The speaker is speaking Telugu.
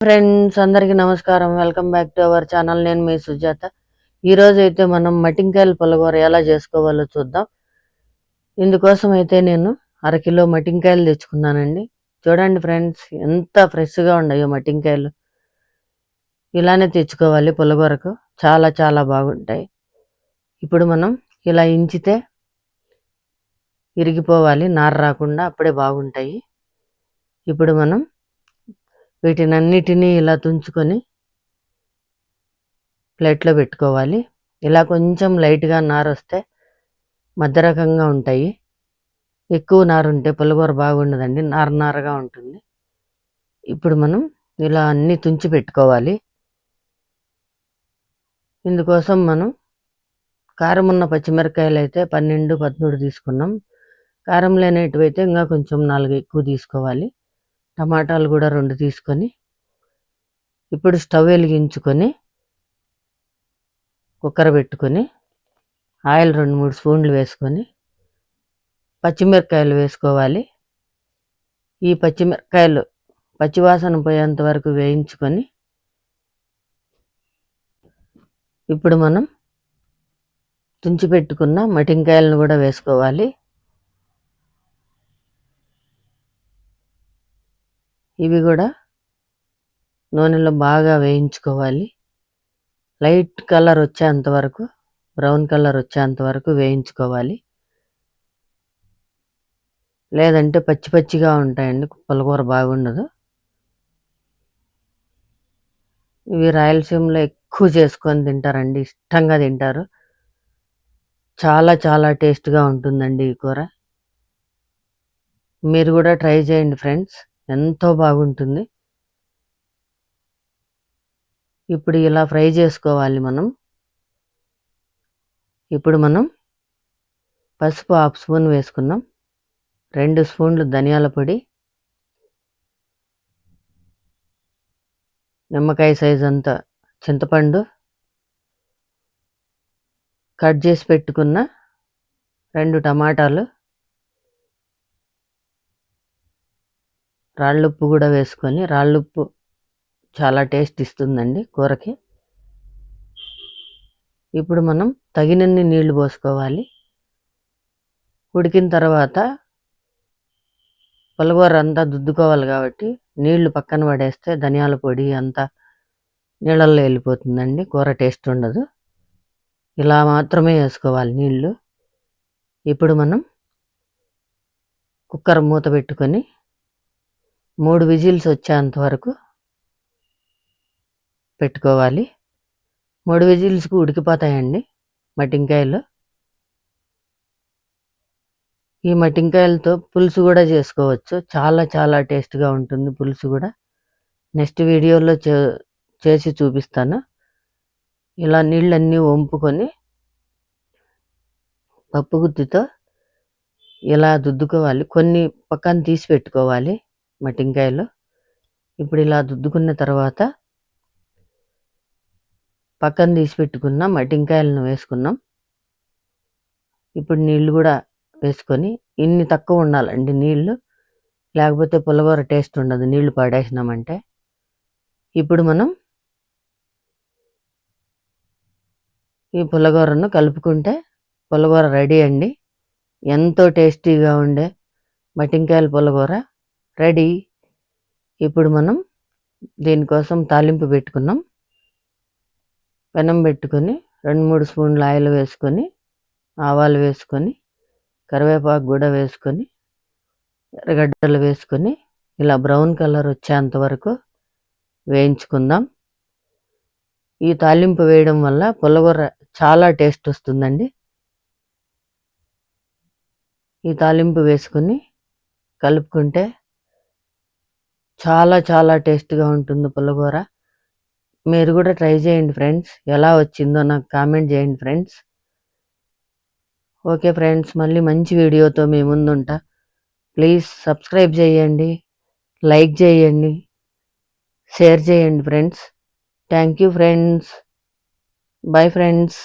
ఫ్రెండ్స్ అందరికీ నమస్కారం. Welcome back to our channel నేను మీ సుజాత. ఈరోజు అయితే మనం మటింకాయల పులగూర ఎలా చేసుకోవాలో చూద్దాం. ఇందుకోసం అయితే నేను అరకిలో మటింకాయలు తెచ్చుకున్నానండి. చూడండి ఫ్రెండ్స్ ఎంత ఫ్రెష్గా ఉన్నాయో మటింకాయలు. ఇలానే తెచ్చుకోవాలి పులగూరకు. చాలా చాలా బాగుంటాయి. ఇప్పుడు మనం ఇలా ఇంచితే ఇరిగిపోవాలి. నార రాకుండా అప్పుడే బాగుంటాయి. ఇప్పుడు మనం వీటినన్నిటినీ ఇలా తుంచుకొని ప్లేట్లో పెట్టుకోవాలి. ఇలా కొంచెం లైట్గా నారు వస్తే మధ్య రకంగా ఉంటాయి. ఎక్కువ నారు ఉంటే పులిగూర బాగుండదండి నారనారగా ఉంటుంది. ఇప్పుడు మనం ఇలా అన్నీ తుంచి పెట్టుకోవాలి. ఇందుకోసం మనం కారం ఉన్న పచ్చిమిరకాయలు అయితే పన్నెండు పదమూడు తీసుకున్నాం. కారం లేనేటివైతే ఇంకా కొంచెం నాలుగు ఎక్కువ తీసుకోవాలి. టమాటాలు కూడా రెండు తీసుకొని ఇప్పుడు స్టవ్ వెలిగించుకొని కుక్కర్ పెట్టుకొని ఆయిల్ రెండు మూడు స్పూన్లు వేసుకొని పచ్చిమిరకాయలు వేసుకోవాలి. ఈ పచ్చిమిరకాయలు పచ్చివాసన పోయేంత వరకు వేయించుకొని ఇప్పుడు మనం తుంచి పెట్టుకున్న మటింకాయలను కూడా వేసుకోవాలి. ఇవి కూడా నూనెలో బాగా వేయించుకోవాలి. లైట్ కలర్ వచ్చేంత వరకు బ్రౌన్ కలర్ వచ్చేంత వరకు వేయించుకోవాలి. లేదంటే పచ్చి పచ్చిగా ఉంటాయండి పులకూర బాగుండదు. ఇవి రాయలసీమలో ఎక్కువ చేసుకొని తింటారండి ఇష్టంగా తింటారు. చాలా చాలా టేస్ట్గా ఉంటుందండి ఈ కూర. మీరు కూడా ట్రై చేయండి ఫ్రెండ్స్. ఎంతో బాగుంటుంది. ఇప్పుడు ఇలా ఫ్రై చేసుకోవాలి మనం. ఇప్పుడు మనం పసుపు హాఫ్ స్పూన్ వేసుకున్నాం రెండు స్పూన్లు ధనియాల పొడి. నిమ్మకాయ సైజ్ అంతా చింతపండు. కట్ చేసి పెట్టుకున్న రెండు టమాటాలు. రాళ్ళుప్పు కూడా వేసుకొని రాళ్ళుప్పు చాలా టేస్ట్ ఇస్తుందండి కూరకి. ఇప్పుడు మనం తగినన్ని నీళ్ళు పోసుకోవాలి. ఉడికిన తర్వాత పులగూర అంతా దుద్దుకోవాలి కాబట్టి నీళ్ళు పక్కన పడేస్తే ధనియాల పొడి అంతా నీళ్ళల్లో వెళ్ళిపోతుందండి కూర టేస్ట్ ఉండదు. ఇలా మాత్రమే వేసుకోవాలి నీళ్ళు ఇప్పుడు మనం కుక్కర్ మూత పెట్టుకొని మూడు విజిల్స్ వచ్చేంత వరకు పెట్టుకోవాలి. మూడు విజిల్స్కి ఉడికిపోతాయండి మటింకాయలు ఈ మటింకాయలతో పులుసు కూడా చేసుకోవచ్చు. చాలా చాలా టేస్ట్గా ఉంటుంది పులుసు కూడా. నెక్స్ట్ వీడియోలో చేసి చూపిస్తాను. ఇలా నీళ్ళన్నీ వంపుకొని పప్పు గుత్తితో ఇలా దుద్దుకోవాలి కొన్ని పక్కన తీసి పెట్టుకోవాలి. మట్టింకాయలు. ఇప్పుడు ఇలా దుద్దుకున్న తర్వాత పక్కన తీసి పెట్టుకున్న మటింకాయలను వేసుకున్నాం. ఇప్పుడు నీళ్ళు కూడా వేసుకొని ఇన్ని తక్కువ ఉండాలండి నీళ్ళు లేకపోతే పులగూర టేస్ట్ ఉండదు నీళ్ళు పాడేసినామంటే. ఇప్పుడు మనం ఈ పులగూరను కలుపుకుంటే పులగూర రెడీ అండి. ఎంతో టేస్టీగా ఉండే మటింకాయల పులగూర. రెడీ. ఇప్పుడు మనం దీనికోసం తాలింపు పెట్టుకున్నాం. పెనం పెట్టుకొని రెండు మూడు స్పూన్లు ఆయిల్ వేసుకొని ఆవాలు వేసుకొని కరివేపాకు కూడా వేసుకొని ఎర్రగడ్డలు వేసుకొని ఇలా బ్రౌన్ కలర్ వచ్చేంత వరకు వేయించుకుందాం. ఈ తాలింపు వేయడం వల్ల పుల్లగూర చాలా టేస్ట్ వస్తుందండి. ఈ తాలింపు వేసుకొని కలుపుకుంటే చాలా చాలా టేస్ట్గా ఉంటుంది పుల్లగూర మీరు కూడా ట్రై చేయండి ఫ్రెండ్స్. ఎలా వచ్చిందో నాకు కామెంట్ చేయండి ఫ్రెండ్స్. ఓకే ఫ్రెండ్స్ మళ్ళీ మంచి వీడియోతో మీ ముందుంటా. ప్లీజ్ సబ్స్క్రైబ్ చేయండి లైక్ చేయండి షేర్ చేయండి friends. Thank you friends. Bye friends.